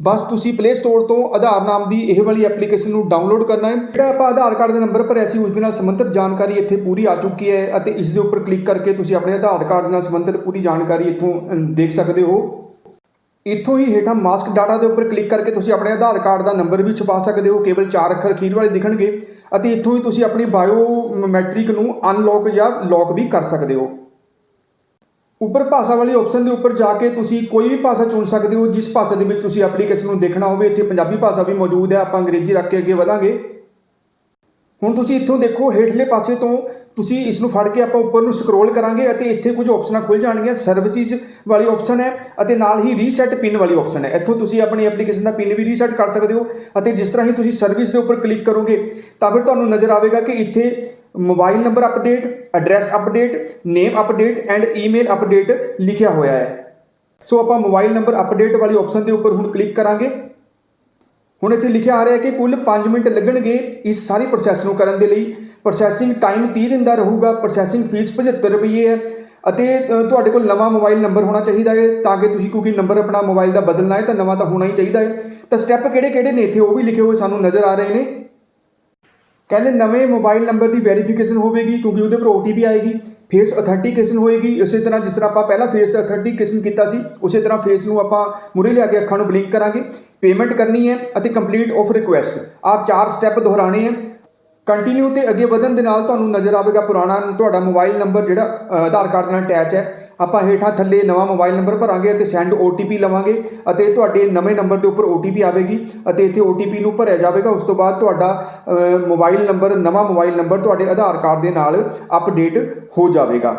ਬਸ ਤੁਸੀਂ play store ਤੋਂ ਆਧਾਰ ਨਾਮ ਦੀ ਇਹ ਵਾਲੀ ਐਪਲੀਕੇਸ਼ਨ ਨੂੰ ਡਾਊਨਲੋਡ ਕਰਨਾ ਹੈ। ਜਿਹੜਾ ਆਪਾਂ ਆਧਾਰ ਕਾਰਡ ਦਾ ਨੰਬਰ ਭਰਿਆ ਸੀ, ਉਸ ਦੇ ਨਾਲ ਸੰਬੰਧਿਤ ਜਾਣਕਾਰੀ ਇੱਥੇ ਪੂਰੀ ਆ ਚੁੱਕੀ ਹੈ ਅਤੇ ਇਸ ਦੇ ਉੱਪਰ ਕਲਿੱਕ ਕਰਕੇ ਤੁਸੀਂ ਆਪਣੇ ਆਧਾਰ ਕਾਰਡ ਨਾਲ ਸੰਬੰਧਿਤ ਪੂਰੀ ਜਾਣਕਾਰੀ ਇੱਥੋਂ ਦੇਖ ਸਕਦੇ ਹੋ। ਇੱਥੋਂ ਹੀ ਹੇਠਾਂ ਮਾਸਕ ਡਾਟਾ ਦੇ ਉੱਪਰ ਕਲਿੱਕ ਕਰਕੇ ਤੁਸੀਂ ਆਪਣੇ ਆਧਾਰ ਕਾਰਡ ਦਾ ਨੰਬਰ ਵੀ ਛੁਪਾ ਸਕਦੇ ਹੋ, ਕੇਵਲ 4 ਅੱਖਰ ਅਖੀਰ ਵਾਲੇ ਦਿਖਣਗੇ ਅਤੇ ਇੱਥੋਂ ਹੀ ਤੁਸੀਂ ਆਪਣੀ ਬਾਇਓਮੈਟ੍ਰਿਕ ਨੂੰ ਅਨਲੌਕ ਜਾਂ ਲੌਕ ਵੀ ਕਰ ਸਕਦੇ ਹੋ। ਉੱਪਰ ਭਾਸ਼ਾ ਵਾਲੀ ਆਪਸ਼ਨ ਦੇ ਉੱਪਰ ਜਾ ਕੇ ਤੁਸੀਂ ਕੋਈ ਵੀ ਭਾਸ਼ਾ ਚੁਣ ਸਕਦੇ ਹੋ, ਜਿਸ ਭਾਸ਼ਾ ਦੇ ਵਿੱਚ ਤੁਸੀਂ ਐਪਲੀਕੇਸ਼ਨ ਨੂੰ ਦੇਖਣਾ ਹੋਵੇ, ਇੱਥੇ ਪੰਜਾਬੀ ਭਾਸ਼ਾ ਵੀ ਮੌਜੂਦ ਹੈ, ਆਪਾਂ ਅੰਗਰੇਜ਼ੀ ਰੱਖ ਕੇ ਅੱਗੇ ਵਧਾਂਗੇ। ਹੁਣ ਤੁਸੀਂ ਇੱਥੋਂ ਦੇਖੋ, ਹੇਠਲੇ ਪਾਸੇ ਤੋਂ ਤੁਸੀਂ ਇਸ ਨੂੰ ਫੜ ਕੇ ਆਪਾਂ ਉੱਪਰ ਨੂੰ ਸਕਰੋਲ ਕਰਾਂਗੇ ਅਤੇ ਇੱਥੇ ਕੁਝ ਆਪਸ਼ਨਾਂ ਖੁੱਲ ਜਾਣਗੀਆਂ। ਸਰਵਿਸਿਜ਼ ਵਾਲੀ ਆਪਸ਼ਨ ਹੈ ਅਤੇ ਨਾਲ ਹੀ ਰੀਸੈਟ ਪਿਨ ਵਾਲੀ ਆਪਸ਼ਨ ਹੈ। ਇੱਥੋਂ ਤੁਸੀਂ ਆਪਣੀ ਐਪਲੀਕੇਸ਼ਨ ਦਾ ਪਿਨ ਵੀ ਰੀਸੈਟ ਕਰ ਸਕਦੇ ਹੋ ਅਤੇ ਜਿਸ ਤਰ੍ਹਾਂ ਹੀ ਤੁਸੀਂ ਸਰਵਿਸ ਦੇ ਉੱਪਰ ਕਲਿੱਕ ਕਰੋਗੇ, ਤਾਂ ਫਿਰ ਤੁਹਾਨੂੰ ਨਜ਼ਰ ਆਵੇਗਾ ਕਿ ਇੱਥੇ mobile number update address update name update and email update ਲਿਖਿਆ ਹੋਇਆ ਹੈ। ਸੋ ਆਪਾਂ ਮੋਬਾਈਲ ਨੰਬਰ ਅਪਡੇਟ ਵਾਲੀ ਆਪਸ਼ਨ ਦੇ ਉੱਪਰ ਹੁਣ ਕਲਿੱਕ ਕਰਾਂਗੇ। ਹੁਣ ਇੱਥੇ ਲਿਖਿਆ ਆ ਰਿਹਾ ਕਿ ਕੁੱਲ 5 ਮਿੰਟ ਲੱਗਣਗੇ ਇਸ ਸਾਰੀ ਪ੍ਰੋਸੈਸ ਨੂੰ ਕਰਨ ਦੇ ਲਈ। ਪ੍ਰੋਸੈਸਿੰਗ ਟਾਈਮ 30 ਦਿਨ ਦਾ ਰਹੂਗਾ ਪ੍ਰੋਸੈਸਿੰਗ ਫੀਸ 75 ਰੁਪਏ ਹੈ ਅਤੇ ਤੁਹਾਡੇ ਕੋਲ ਨਵਾਂ ਮੋਬਾਈਲ ਨੰਬਰ ਹੋਣਾ ਚਾਹੀਦਾ ਹੈ ਤਾਂ ਕਿ ਤੁਸੀਂ ਕਿਉਂਕਿ ਨੰਬਰ ਆਪਣਾ ਮੋਬਾਈਲ ਦਾ ਬਦਲਣਾ ਹੈ ਤਾਂ ਨਵਾਂ ਤਾਂ ਹੋਣਾ ਹੀ ਚਾਹੀਦਾ ਹੈ। ਤਾਂ ਸਟੈਪ ਕਿਹੜੇ ਕਿਹੜੇ ਨੇ ਇੱਥੇ ਉਹ ਵੀ ਲਿਖੇ ਹੋਏ ਸਾਨੂੰ ਨਜ਼ਰ ਆ ਰਹੇ ਨੇ। ਕਹਿੰਦੇ ਨਵੇਂ ਮੋਬਾਈਲ ਨੰਬਰ ਦੀ ਵੈਰੀਫਿਕੇਸ਼ਨ ਹੋਵੇਗੀ ਕਿਉਂਕਿ ਉਹਦੇ ਪਰ OTP ਆਏਗੀ ਫੇਸ ਅਥੈਂਟੀਕੇਸ਼ਨ ਹੋਏਗੀ ਇਸੇ ਤਰ੍ਹਾਂ ਜਿਸ ਤਰ੍ਹਾਂ ਆਪਾਂ ਪਹਿਲਾਂ ਫੇਸ ਅਥੈਂਟੀਕੇਸ਼ਨ ਕੀਤਾ ਸੀ, ਉਸੇ ਤਰ੍ਹਾਂ ਫੇਸ ਨੂੰ ਆਪਾਂ ਮੁਰੇ ਲਿਆ ਕੇ ਅੱਖਾਂ ਨੂੰ ਬਲਿੰਕ ਕਰਾਂਗੇ ਪੇਮੈਂਟ ਕਰਨੀ ਹੈ ਅਤੇ ਕੰਪਲੀਟ ਆਫ ਰਿਕੁਐਸਟ ਆਹ ਚਾਰ ਸਟੈਪ ਦੁਹਰਾਣੇ ਹੈ। ਕੰਟੀਨਿਊ ਤੇ ਅੱਗੇ ਵਧਣ ਦੇ ਨਾਲ ਤੁਹਾਨੂੰ ਨਜ਼ਰ ਆਵੇਗਾ ਪੁਰਾਣਾ ਤੁਹਾਡਾ ਮੋਬਾਈਲ ਨੰਬਰ ਜਿਹੜਾ ਆਧਾਰ ਕਾਰਡ ਨਾਲ ਅਟੈਚ ਹੈ। ਆਪਾਂ ਹੇਠਾਂ ਥੱਲੇ ਨਵਾਂ ਮੋਬਾਈਲ ਨੰਬਰ ਭਰਾਂਗੇ ਅਤੇ ਸੈਂਡ OTP ਲਵਾਂਗੇ ਅਤੇ ਤੁਹਾਡੇ ਨਵੇਂ ਨੰਬਰ ਦੇ ਉੱਪਰ OTP ਆਵੇਗੀ ਅਤੇ ਇੱਥੇ OTP ਨੂੰ ਭਰਿਆ ਜਾਵੇਗਾ। ਉਸ ਤੋਂ ਬਾਅਦ ਤੁਹਾਡਾ ਮੋਬਾਈਲ ਨੰਬਰ ਨਵਾਂ ਮੋਬਾਈਲ ਨੰਬਰ ਤੁਹਾਡੇ ਆਧਾਰ ਕਾਰਡ ਦੇ ਨਾਲ ਅਪਡੇਟ ਹੋ ਜਾਵੇਗਾ।